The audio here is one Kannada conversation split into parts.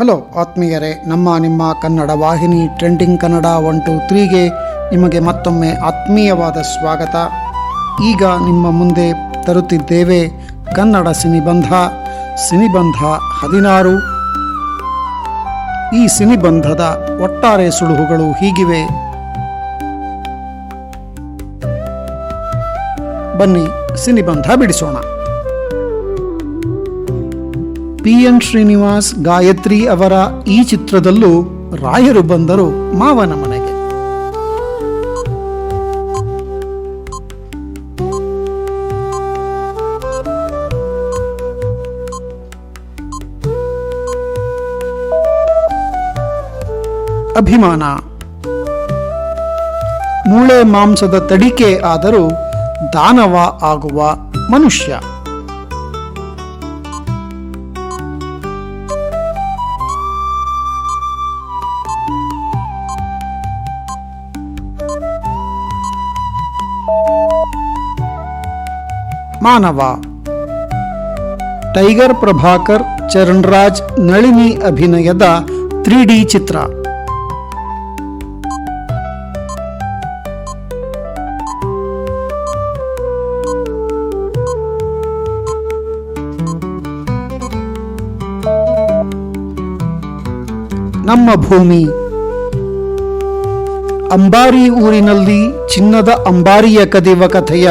ಹಲೋ ಆತ್ಮೀಯರೇ, ನಮ್ಮ ನಿಮ್ಮ ಕನ್ನಡ ವಾಹಿನಿ ಟ್ರೆಂಡಿಂಗ್ ಕನ್ನಡ ಒನ್ ಟು ತ್ರೀಗೆ ನಿಮಗೆ ಮತ್ತೊಮ್ಮೆ ಆತ್ಮೀಯವಾದ ಸ್ವಾಗತ. ಈಗ ನಿಮ್ಮ ಮುಂದೆ ತರುತ್ತಿದ್ದೇವೆ ಕನ್ನಡ ಸಿನಿಬಂಧ ಸಿನಿಬಂಧ ಹದಿನಾರು. ಈ ಸಿನಿಬಂಧದ ಒಟ್ಟಾರೆ ಸುಳುಹುಗಳು ಹೀಗಿವೆ. ಬನ್ನಿ ಸಿನಿಬಂಧ ಬಿಡಿಸೋಣ. ಪಿ ಎನ್ ಶ್ರೀನಿವಾಸ್ ಗಾಯತ್ರಿ ಅವರ ಈ ಚಿತ್ರದಲ್ಲೂ ರಾಯರು ಬಂದರು ಮಾವನ ಮನೆಗೆ. ಅಭಿಮಾನ. ಮೂಳೆ ಮಾಂಸದ ತಡಿಕೆ ಆದರೂ ದಾನವ ಆಗುವ ಮನುಷ್ಯ. ಮಾನವ. ಟೈಗರ್ ಪ್ರಭಾಕರ್, ಚರಣ್ರಾಜ್ ನಳಿನಿ ಅಭಿನಯದ ತ್ರೀ ಚಿತ್ರ. ನಮ್ಮ ಭೂಮಿ. ಅಂಬಾರಿ ಊರಿನಲ್ಲಿ ಚಿನ್ನದ ಅಂಬಾರಿಯ ಕದಿವ ಕಥೆಯ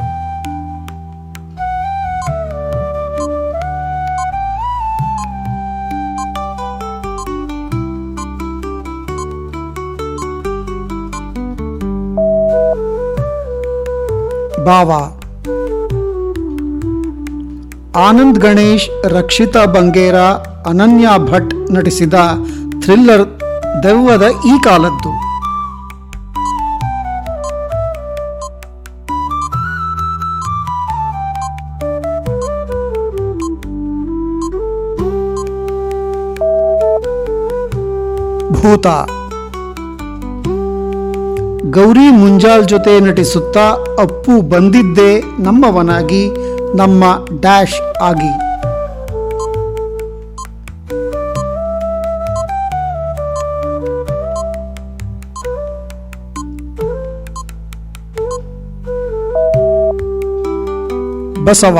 ಭಾವ. ಆನಂದ್ ಗಣೇಶ್, ರಕ್ಷಿತಾ ಬಂಗೇರ, ಅನನ್ಯ ಭಟ್ ನಟಿಸಿದ ಥ್ರಿಲ್ಲರ್ ದೆವ್ವದ ಈ ಕಾಲದ್ದು. ಭೂತ. ಗೌರಿ ಮುಂಜಾಲ್ ಜೊತೆ ನಟಿಸುತ್ತಾ ಅಪ್ಪು ಬಂದಿದ್ದೇ ನಮ್ಮವನಾಗಿ, ನಮ್ಮ ಡ್ಯಾಶ್ ಆಗಿ. ಬಸವ.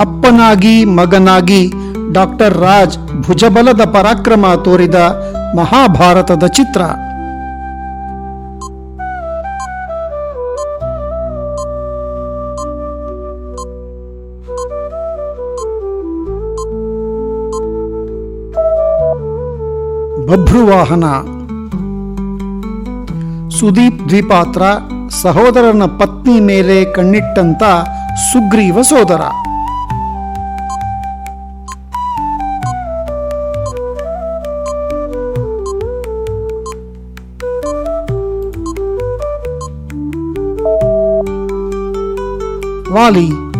ಅಪ್ಪನಾಗಿ, ಮಗನಾಗಿ ಡಾಕ್ಟರ್ ರಾಜ್ ಭುಜಬಲದ ಪರಾಕ್ರಮ ತೋರಿದ ಮಹಾಭಾರತದ ಚಿತ್ರ. ಬಭ್ರುವಾಹನ ಸುದೀಪ್ ದ್ವಿಪಾತ್ರ ಸಹೋದರನ ಪತ್ನಿ ಮೇಲೆ ಕಣ್ಣಿಟ್ಟಂತ ಸುಗ್ರೀವ ಸೋದರ. ವಾಲಿ.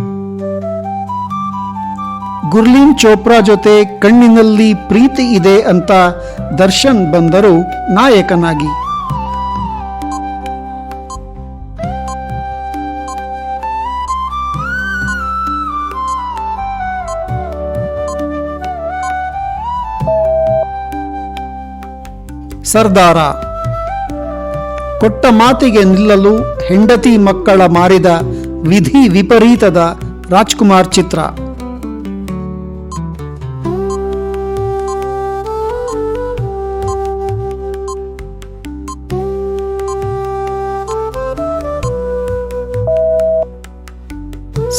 ಗುರ್ಲೀನ್ ಚೋಪ್ರಾ ಜೊತೆ ಕಣ್ಣಿನಲ್ಲಿ ಪ್ರೀತಿ ಇದೆ ಅಂತ ದರ್ಶನ್ ಬಂದರು ನಾಯಕನಾಗಿ. ಸರ್ದಾರ, ಕೊಟ್ಟ ಮಾತಿಗೆ ನಿಲ್ಲಲು ಹೆಂಡತಿ ಮಕ್ಕಳ ಮಾರಿದ ವಿಧಿ ವಿಪರೀತದ ರಾಜ್ಕುಮಾರ್ ಚಿತ್ರ.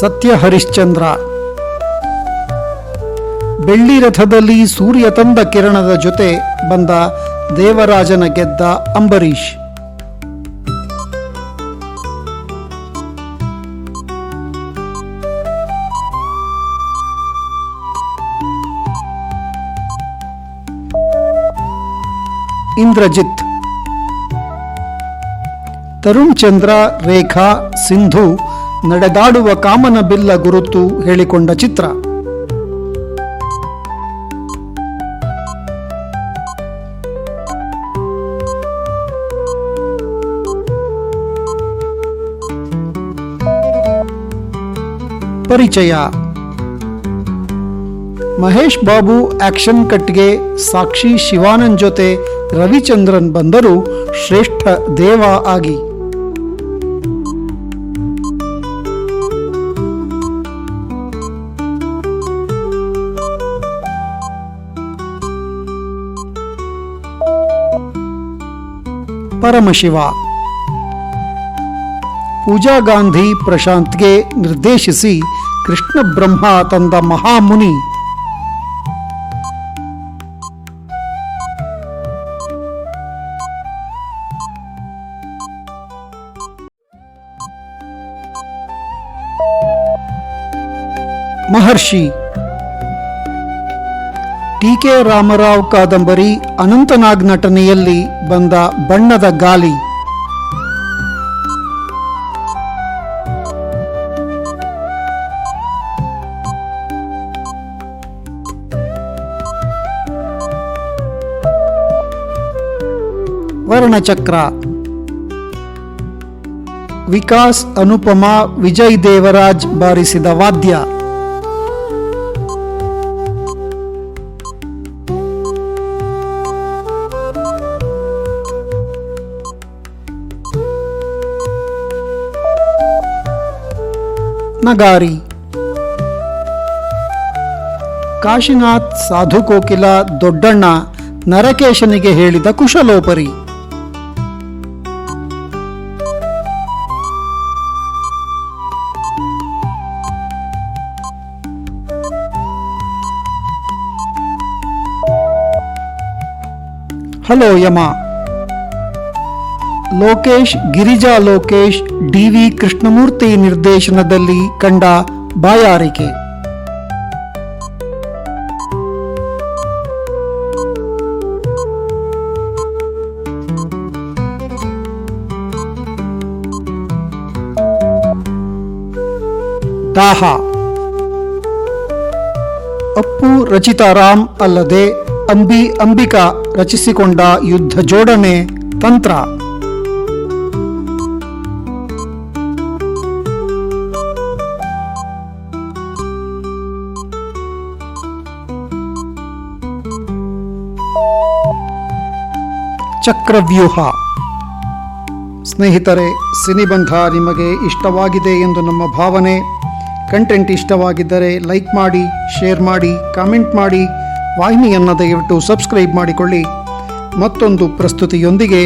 ಸತ್ಯ ಹರಿಶ್ಚಂದ್ರ. ಬೆಳ್ಳಿ ರಥದಲ್ಲಿ ಸೂರ್ಯ ತಂದ ಕಿರಣದ ಜೊತೆ ಬಂದ ದೇವರಾಜನ ಗೆದ್ದ ಅಂಬರೀಷ್. ಇಂದ್ರಜಿತ್. ತರುಣ್ ಚಂದ್ರ, ರೇಖಾ, ಸಿಂಧು ನಡೆದಾಡುವ ಕಾಮನ ಬಿಲ್ಲ ಗುರುತು ಹೇಳಿಕೊಂಡ ಚಿತ್ರ. ಪರಿಚಯ. ಮಹೇಶ್ ಬಾಬು ಆಕ್ಷನ್ ಕಟ್ಗೆ ಸಾಕ್ಷಿ ಶಿವಾನಂದ್ ಜೊತೆ ರವಿಚಂದ್ರನ್ ಬಂದರು ಶ್ರೇಷ್ಠ ದೇವ ಆಗಿ. ಪರಮಶಿವ ಪೂಜಾ ಗಾಂಧಿ ಪ್ರಶಾಂತ್ಗೆ ನಿರ್ದೇಶಿಸಿ ಕೃಷ್ಣ ಬ್ರಹ್ಮ ತಂದ ಮಹಾಮುನಿ ಮಹರ್ಷಿ ಟಿ ಕೆ ರಾಮರಾವ್ ಕಾದಂಬರಿ ಅನಂತನಾಗ್ ನಟನೆಯಲ್ಲಿ ಬಂದ ಬಣ್ಣದ ಗಾಲಿ. ವರ್ಣಚಕ್ರ. ವಿಕಾಸ್ ಅನುಪಮಾ ವಿಜಯ್ ದೇವರಾಜ್ ಬಾರಿಸಿದ ವಾದ್ಯ. ನಗಾರಿ. ಕಾಶಿನಾಥ್ ಸಾಧು ಕೋಕಿಲ ದೊಡ್ಡಣ್ಣ ನರಕೇಶನಿಗೆ ಹೇಳಿದ ಕುಶಲೋಪರಿ. ಹಲೋ ಯಮ. ಲೋಕೇಶ್, ಗಿರಿಜಾ ಲೋಕೇಶ್, ಡಿವಿ ಕೃಷ್ಣಮೂರ್ತಿ ನಿರ್ದೇಶನದಲ್ಲಿ ಕಂಡ ಬಾಯಾರಿಕೆ. ದಾಹ. ಅಪ್ಪು ರಚಿತಾರಾಮ್ ಅಲ್ಲದೆ ಅಂಬಿ ಅಂಬಿಕಾ ರಚಿಸಿಕೊಂಡ ಯುದ್ಧ ಜೋಡಣೆ ತಂತ್ರ. ಚಕ್ರವ್ಯೂಹ. ಸ್ನೇಹಿತರೆ, ಸಿನಿಬಂಧ ನಿಮಗೆ ಇಷ್ಟವಾಗಿದೆ ಎಂದು ನಮ್ಮ ಭಾವನೆ. ಕಂಟೆಂಟ್ ಇಷ್ಟವಾಗಿದ್ದರೆ ಲೈಕ್ ಮಾಡಿ, ಶೇರ್ ಮಾಡಿ, ಕಾಮೆಂಟ್ ಮಾಡಿ, ವಾಹಿನಿಯನ್ನು ದಯವಿಟ್ಟು ಸಬ್ಸ್ಕ್ರೈಬ್ ಮಾಡಿಕೊಳ್ಳಿ. ಮತ್ತೊಂದು ಪ್ರಸ್ತುತಿಯೊಂದಿಗೆ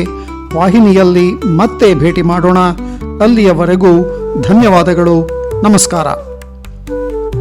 ವಾಹಿನಿಯಲ್ಲಿ ಮತ್ತೆ ಭೇಟಿ ಮಾಡೋಣ. ಅಲ್ಲಿಯವರೆಗೂ ಧನ್ಯವಾದಗಳು, ನಮಸ್ಕಾರ.